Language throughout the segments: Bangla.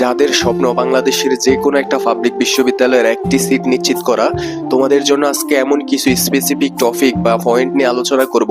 যাদের স্বপ্ন বাংলাদেশের যে কোনো একটা পাবলিক বিশ্ববিদ্যালয়ের একটি সিট নিশ্চিত করা, তোমাদের জন্য আজকে এমন কিছু স্পেসিফিক টপিক বা পয়েন্ট নিয়ে আলোচনা করব,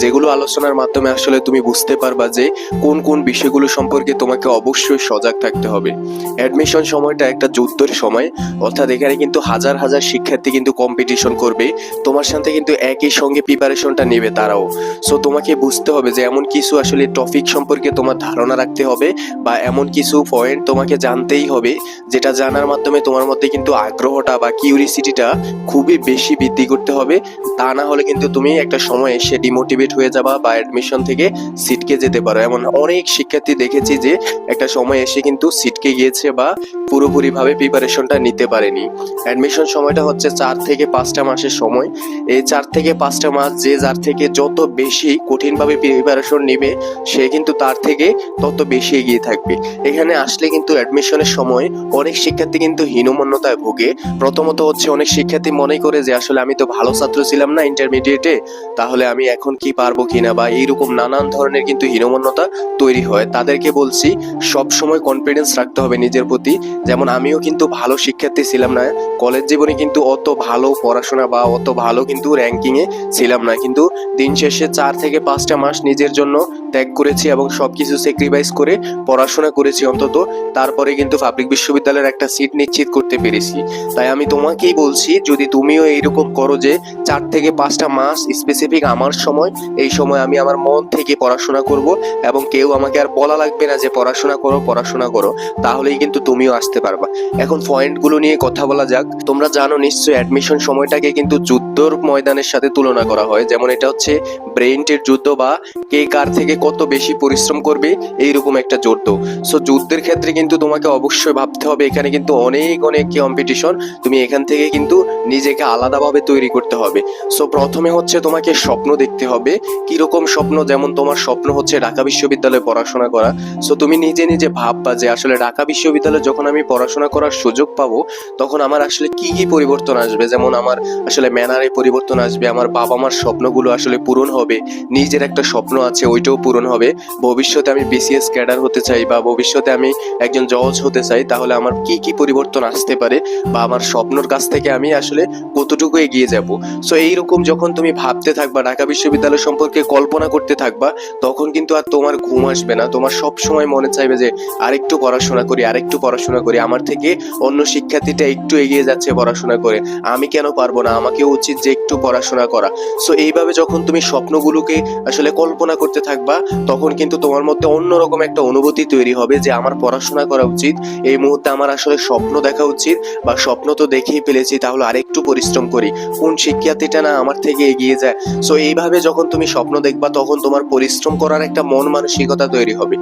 যেগুলো আলোচনার মাধ্যমে আসলে তুমি বুঝতে পারবা যে কোন কোন বিষয়গুলো সম্পর্কে তোমাকে অবশ্যই সজাগ থাকতে হবে। অ্যাডমিশন সময়টা একটা যুদ্ধের সময়, অর্থাৎ এখানে কিন্তু হাজার হাজার শিক্ষার্থী কিন্তু কম্পিটিশন করবে, তোমার সাথে কিন্তু একই সঙ্গে প্রিপারেশনটা নেবে তারাও। সো তোমাকে বুঝতে হবে যে এমন কিছু আসলে টপিক সম্পর্কে তোমার ধারণা রাখতে হবে বা এমন কিছু পয়েন্ট তোমাকে জানতেই হবে, যেটা জানার মাধ্যমে তোমার মধ্যে কিন্তু আগ্রহটা বা কিউরিসিটিটা খুবই বেশি বৃদ্ধি করতে হবে। তা না হলে কিন্তু তুমি একটা সময় এসে ডিমোটিভেট হয়ে যাবা বা অ্যাডমিশন থেকে সিটকে যেতে পারো। এমন অনেক শিক্ষার্থী দেখেছি যে একটা সময় এসে কিন্তু সিটকে গিয়েছে বা পুরোপুরিভাবে প্রিপারেশনটা নিতে পারেনি। অ্যাডমিশন সময়টা হচ্ছে চার থেকে পাঁচটা মাসের সময়। এই চার থেকে পাঁচটা মাস যে যার থেকে যত বেশি কঠিনভাবে প্রিপারেশন নেবে, সে কিন্তু তার থেকে তত বেশি এগিয়ে থাকবে। এখানে আসলে কিন্তু অ্যাডমিশনের সময় অনেক শিক্ষার্থী কিন্তু হীনমন্যতায় ভোগে। প্রথমত হচ্ছে অনেক শিক্ষার্থী মনে করে যে, আসলে আমি তো ভালো ছাত্র ছিলাম না ইন্টারমিডিয়েটে তাহলে আমি এখন কি পারব কিনা? বা এইরকম নানান ধরনের কিন্তু হীনমন্যতা তৈরি হয়। তাদেরকে বলছি সব সময় কনফিডেন্স রাখতে হবে নিজের প্রতি। যেমন আমিও কিন্তু ভালো শিক্ষার্থী ছিলাম না। কলেজ জীবনে কিন্তু অত ভালো পড়াশোনা বা অত ভালো কিন্তু র্যাঙ্কিংয়ে ছিলাম না। কিন্তু দিন শেষে চার থেকে পাঁচটা মাস নিজের জন্য ত্যাগ করেছি এবং সব কিছু স্যাক্রিফাইস করে পড়াশোনা করেছি অন্তত। তারপরে কিন্তু পাবলিক বিশ্ববিদ্যালয়ের একটা সিট নিশ্চিত করতে পেরেছি। তাই আমি তোমাকেই বলছি, যদি তুমিও এইরকম করো যে চার থেকে পাঁচটা মাস স্পেসিফিক আমার সময়, এই সময় আমি আমার মন থেকে পড়াশোনা করব এবং কেউ আমাকে আর বলা লাগবে না যে পড়াশোনা করো পড়াশোনা করো, তাহলেই কিন্তু তুমিও আসতে পারবা। এখন পয়েন্টগুলো নিয়ে কথা বলা যাক। তোমরা জানো নিশ্চয়ই অ্যাডমিশন সময়টাকে কিন্তু যুদ্ধর ময়দানের সাথে তুলনা করা হয়। যেমন এটা হচ্ছে ব্রেইনটের যুদ্ধ বা কে কার থেকে কত বেশি পরিশ্রম করবে, এইরকম একটা যুদ্ধ। সো যুদ্ধের ক্ষেত্রে কিন্তু তোমাকে অবশ্যই ভাবতে হবে, এখানে কিন্তু অনেক অনেক কম্পিটিশন তুমি এখান থেকে কিন্তু নিজেকে আলাদাভাবে তৈরি করতে হবে। সো প্রথমে হচ্ছে তোমাকে স্বপ্ন দেখতে হবে, কীরকম স্বপ্ন? যেমন তোমার স্বপ্ন হচ্ছে ঢাকা বিশ্ববিদ্যালয়ে পড়াশোনা করা। সো তুমি নিজে নিজে ভাববা যে আসলে ঢাকা বিশ্ববিদ্যালয়ে যখন আমি পড়াশোনা করার সুযোগ পাবো, তখন আমার আসলে কি কি পরিবর্তন আসবে? যেমন আমার আসলে ম্যানারে পরিবর্তন আসবে, আমার বাবা মার স্বপ্নগুলো আসলে পূরণ হবে, নিজের একটা স্বপ্ন আছে, ওইটাও পূরণ হবে। ভবিষ্যতে আমি বিসিএস ক্যাডার হতে চাই বা ভবিষ্যতে আমি একজন জজ হতে চাই, তাহলে আমার কি কি পরিবর্তন আসতে পারে বা আমার স্বপ্নর কাছ থেকে আমি আসলে কতটুকু এগিয়ে যাব? সো এইরকম যখন তুমি ভাবতে থাকবা, ঢাকা বিশ্ববিদ্যালয় সম্পর্কে কল্পনা করতে থাকবা, তখন কিন্তু আর তোমার ঘুম আসবে না। তোমার সব সময় মনে চাইবে যে, আরেকটু পড়াশোনা করি, আরেকটু পড়াশোনা করি। আমার থেকে অন্য শিক্ষার্থীটা একটু এগিয়ে যাচ্ছে পড়াশোনা করে। আমি কেন পারব না? আমাকে উচিত যে, একটু পড়াশোনা করা। সো এইভাবে যখন তুমি স্বপ্নগুলোকে আসলে কল্পনা করতে থাকবা, তখন কিন্তু তোমার মধ্যে অন্যরকম একটা অনুভূতি তৈরি হবে যে, আমার পড়াশোনা করা উচিত। এই মুহূর্তে আমার আসলে স্বপ্ন দেখা উচিত বা স্বপ্ন তো দেখেই ফেলেছি, তাহলে আরেকটু পরিশ্রম করি। কোন শিক্ষার্থীটা না আমার থেকে এগিয়ে যায়? সো এইভাবে যখন তুমি স্বপ্ন দেখবা, তখন তোমার পরিশ্রম করার একটা মন মানসিকতা তৈরি হবে।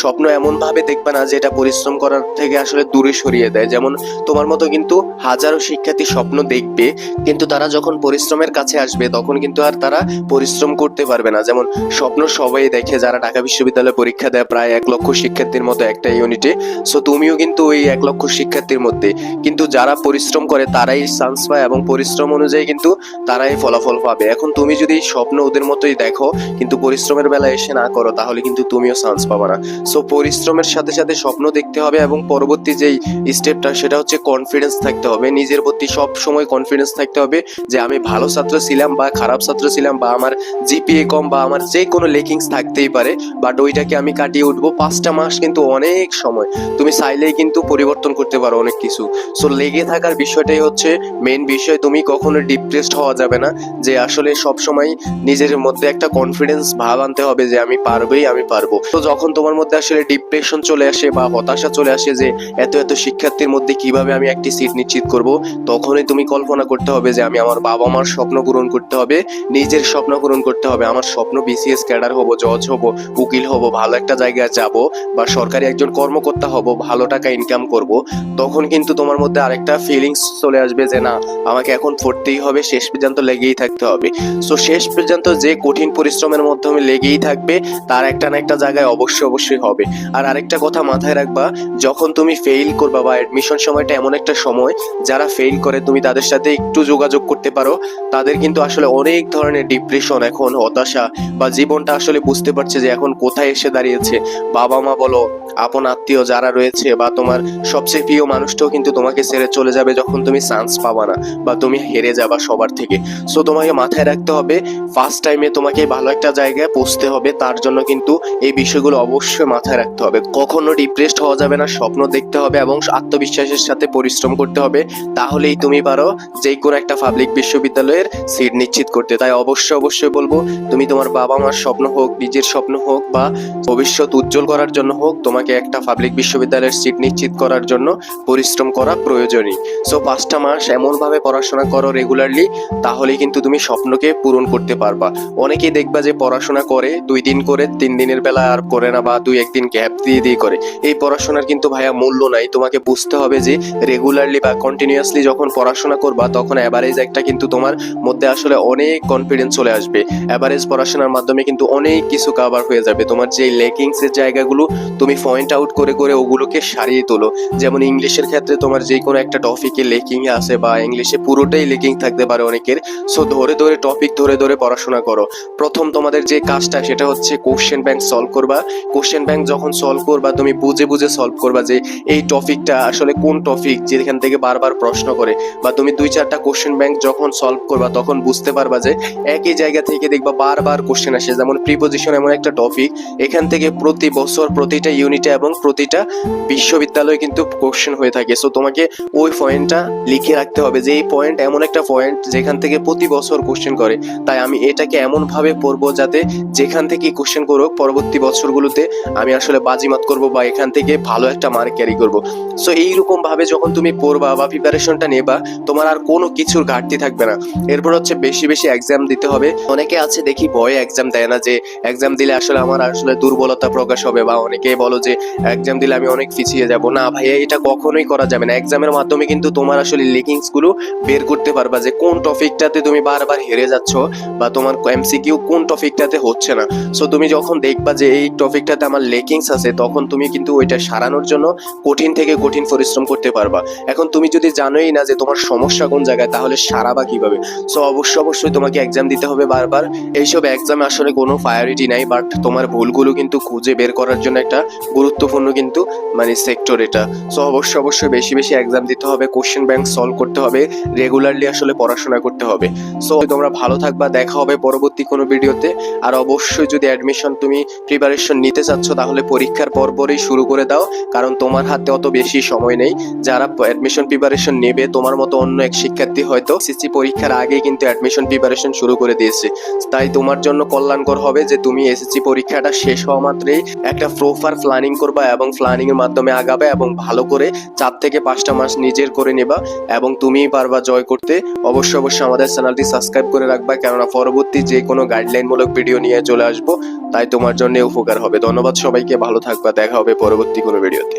স্বপ্ন এমন ভাবে দেখবা না যে এটা পরিশ্রম করার থেকে আসলে দূরে সরিয়ে দেয়। যেমন তোমার মতো কিন্তু হাজারো শিক্ষার্থী স্বপ্ন দেখবে, কিন্তু তারা যখন পরিশ্রমের কাছে আসবে, তখন কিন্তু আর তারা পরিশ্রম করতে পারবে না। যেমন স্বপ্ন সবাই দেখে, যারা ঢাকা বিশ্ববিদ্যালয়ে পরীক্ষা দেয়, প্রায় এক লক্ষ শিক্ষার্থীর মতো একটা ইউনিটে। সো তুমিও কিন্তু ওই এক লক্ষ শিক্ষার্থীর মধ্যে। কিন্তু যারা পরিশ্রম করে, তারাই চান্স পায় এবং পরিশ্রম অনুযায়ী কিন্তু তারাই ফলাফল পাবে। এখন তুমি যদি স্বপ্ন ওদের মতোই দেখো, কিন্তু পরিশ্রমের বেলা এসে না করো, তাহলে কিন্তু তুমিও চান্স পাবে না। সো পরিশ্রমের সাথে সাথে স্বপ্ন দেখতে হবে এবং পরবর্তী যেই স্টেপটা সেটা হচ্ছে কনফিডেন্স থাকতে হবে। নিজের প্রতি সব সময় কনফিডেন্স থাকতে হবে যে, আমি ভালো ছাত্র ছিলাম বা খারাপ ছাত্র ছিলাম বা আমার জিপিএ কম বা আমার যে কোনো লেকিংস থাকতেই পারে বাট ওইটাকে আমি কাটিয়ে উঠবো। পাঁচটা মাস কিন্তু অনেক সময়। তুমি চাইলেই কিন্তু পরিবর্তন করতে পারো অনেক কিছু। সো লেগে থাকার বিষয়টাই হচ্ছে মেন বিষয়, তুমি কখনো ডিপ্রেসড হওয়া যাবে না, যে আসলে সব সময় নিজের মধ্যে একটা কনফিডেন্স ভাব আনতে হবে যে আমি পারবোই, আমি পারব। তো যখন তোমার মধ্যে আসলে ডিপ্রেশন চলে আসে বা হতাশা চলে আসে যে এত এত শিক্ষার্থীর মধ্যে কীভাবে আমি একটি সিট নিশ্চিত করব, তখনই তুমি কল্পনা করতে হবে যে আমি আমার বাবা মার স্বপ্ন পূরণ করতে হবে, নিজের স্বপ্ন পূরণ করতে হবে, আমার স্বপ্ন বিসিএস ক্যাডার হব, জজ হব, উকিল হব, ভালো একটা জায়গায় যাব বা সরকারি একজন কর্মকর্তা হব, ভালো টাকা ইনকাম করব, তখন কিন্তু তোমার মধ্যে আরেকটা ফিলিংস চলে আসবে যে না, আমাকে এখন পড়তেই হবে, শেষ পর্যন্ত লেগেই থাকতে হবে। সো শেষ পর্যন্ত যে কঠিন পরিশ্রমের মাধ্যমে লেগেই থাকবে, তার একটা না একটা জায়গায় অবশ্যই অবশ্যই হবে। আর আরেকটা কথা মাথায় রাখবা, যখন তুমি ফেইল করবা বা অ্যাডমিশন সময়টা এমন একটা সময়, যারা ফেইল করে, তুমি তাদের সাথে একটু যোগাযোগ করতে পারো, তাদের কিন্তু আসলে অনেক ধরনের ডিপ্রেশন এখন, হতাশা, বা জীবনটা আসলে বুঝতে পারছে যে এখন কোথায় এসে দাঁড়িয়েছে। বাবা মা বলো, আপন আত্মীয় যারা রয়েছে বা তোমার সবচেয়ে প্রিয় মানুষটাও কিন্তু তোমাকে ছেড়ে চলে যাবে যখন তুমি চান্স পাবা না বা তুমি হেরে যাবা সবার থেকে। সো তোমাকে মাথায় রাখতে হবে ফার্স্ট টাইমে তোমাকে ভালো একটা জায়গায় পৌঁছতে হবে, তার জন্য কিন্তু এই বিষয়গুলো অবশ্যই মাথায় রাখতে হবে। কখনো ডিপ্রেসড হওয়া যাবে না, স্বপ্ন দেখতে হবে এবং আত্মবিশ্বাসের সাথে পরিশ্রম করতে হবে। তাহলেই তুমি পারো যে কোনো একটা পাবলিক বিশ্ববিদ্যালয়ের সিট নিশ্চিত করতে। তাই অবশ্যই অবশ্যই বলব, তুমি তোমার বাবা মার স্বপ্ন হোক, নিজের স্বপ্ন হোক বা ভবিষ্যৎ উজ্জ্বল করার জন্য হোক, তোমাকে একটা পাবলিক বিশ্ববিদ্যালয়ের সিট নিশ্চিত করার জন্য পরিশ্রম করা প্রয়োজনই সো পাঁচটা মাস এমনভাবে পড়াশোনা করো রেগুলারলি তাহলেই কিন্তু তুমি স্বপ্নকে পূরণ করতে পারবা। অনেকেই দেখবা যে পড়াশোনা করে, দুই দিন করে, তিন দিনের বেলা আর করে না বা দুই একদিন গ্যাপ দিয়ে দিয়ে করে। এই পড়াশোনার কিন্তু ভাইয়া মূল্য নাই। তোমাকে বুঝতে হবে যে রেগুলারলি বা কন্টিনিউয়াসলি যখন পড়াশোনা করবা, তখন অ্যাভারেজ একটা কিন্তু তোমার মধ্যে আসলে অনেক কনফিডেন্স চলে আসবে। অ্যাভারেজ পড়াশোনার মাধ্যমে কিন্তু অনেক কিছু কাভার হয়ে যাবে। তোমার যে লেকিংসের জায়গাগুলো তুমি পয়েন্ট আউট করে করে ওগুলোকে সারিয়ে তোলো। যেমন ইংলিশের ক্ষেত্রে তোমার যে কোনো একটা টপিকে লেকিং আছে বা ইংলিশে পুরোটাই লেকিং থাকতে পারে অনেকের। সো ধরে ধরে টপিক ধরে ধরে পড়াশোনা করো। প্রথম তোমাদের যে কাজটা, সেটা হচ্ছে কোশ্চেন ব্যাংক সলভ করবা। কোশ্চেন ব্যাংক যখন সলভ করবা, তুমি বুঝে বুঝে সলভ করবা যে এই টপিকটা আসলে কোন টপিক যেখান থেকে বারবার প্রশ্ন করে। বা তুমি দুই, চারটা কোশ্চেন ব্যাংক যখন সলভ করবা, তখন বুঝতে পারবা যে একই জায়গা থেকে দেখবা বারবার কোশ্চেন আসে। যেমন প্রিপোজিশন এমন একটা টপিক এখান থেকে প্রতি বছর প্রতিটা ইউনিটে এবং প্রতিটা বিশ্ববিদ্যালয়ে কিন্তু কোশ্চেন হয়ে থাকে। সো তোমাকে ওই পয়েন্টটা লিখে রাখতে হবে যে, এই পয়েন্ট এমন একটা পয়েন্ট যেখান থেকে প্রতি বছর কোশ্চেন করে। তাই আমি এটাকে এমন ভাবে পড়ব যাতে যেখান থেকে কোশ্চেন করুক, পরবর্তী বছরগুলোতে আমি আসলে বাজিমাত করব বা এখান থেকে ভালো একটা মার্ক ক্যারি করব। সো এইরকম ভাবে যখন তুমি পড়বা বা প্রিপারেশনটা নেবা, তোমার আর কোনো কিছুর ঘাটতি থাকবে না। এরপর হচ্ছে বেশি বেশি এক্সাম দিতে হবে। অনেকে আছে দেখি ভয়ে এক্সাম দেয় না যে এক্সাম দিলে আসলে আমার আসলে দুর্বলতা প্রকাশ হবে বা অনেকে বলো যে এক্সাম দিলে আমি অনেক পিছিয়ে যাব। না ভাইয়া, এটা কখনোই করা যাবে না। এক্সামের মাধ্যমে কিন্তু তোমার আসলে লিকিংসগুলো বের করতে পারবা যে কোন টপিকটাতে তুমি বারবার হেরে যাচ্ছ বা তোমার এমসিকিউ কোন টপিকটাতে হচ্ছে না। সো তুমি যখন দেখবা যে এই টপিকটাতে আমার লেকিংস আছে, তখন তুমি কিন্তু ওইটা সারানোর জন্য কঠিন থেকে কঠিন পরিশ্রম করতে পারবা। এখন তুমি যদি জানোই না যে তোমার সমস্যা কোন জায়গায়, তাহলে সারাবা কীভাবে? সো অবশ্যই অবশ্যই তোমাকে এক্সাম দিতে হবে বারবার। এইসব এক্সামে আসলে কোনো প্রায়োরিটি নাই বাট তোমার ভুলগুলো কিন্তু খুঁজে বের করার জন্য একটা গুরুত্বপূর্ণ কিন্তু মানে সেক্টর এটা। সো অবশ্যই অবশ্যই বেশি বেশি এক্সাম দিতে হবে কোশ্চেন ব্যাংক সলভ করতে হবে রেগুলারলি আসলে পড়াশোনা করতে হবে। সো তোমরা ভালো থাকবা, দেখা হবে পরবর্তী কোনো ভিডিওতে। আর অবশ্যই যদি অ্যাডমিশন তুমি প্রিপারেশন নিতে চাচ্ছ, তাহলে পরীক্ষার পরপরই শুরু করে দাও, কারণ তোমার হাতে অত বেশি সময় নেই। যারা অ্যাডমিশন প্রিপারেশন নেবে, তোমার মতো অন্য এক শিক্ষার্থী হয়তো সিসি পরীক্ষার আগে কিন্তু অ্যাডমিশন প্রিপারেশন শুরু করে দিয়েছে। তাই তোমার জন্য কল্যাণকর হবে যে, তুমি এসএসসি পরীক্ষাটা শেষ হওয়া মাত্রই একটা প্রপার প্ল্যানিং করবা এবং প্ল্যানিং এর মাধ্যমে আগাবে এবং ভালো করে চার থেকে পাঁচটা মাস নিজের করে নেবা এবং তুমিই পারবা জয় করতে। অবশ্যই অবশ্যই আমাদের চ্যানেলটি সাবস্ক্রাইব করে রাখবা, কেননা পরবর্তী যে কোনো গাইডলাইনমূলক ভিডিও নিয়ে চলে আসব। তাই তোমার জন্য উপকার হবে। ধন্যবাদ সবাইকে, ভালো থাকবা। দেখা হবে পরবর্তী কোনো ভিডিওতে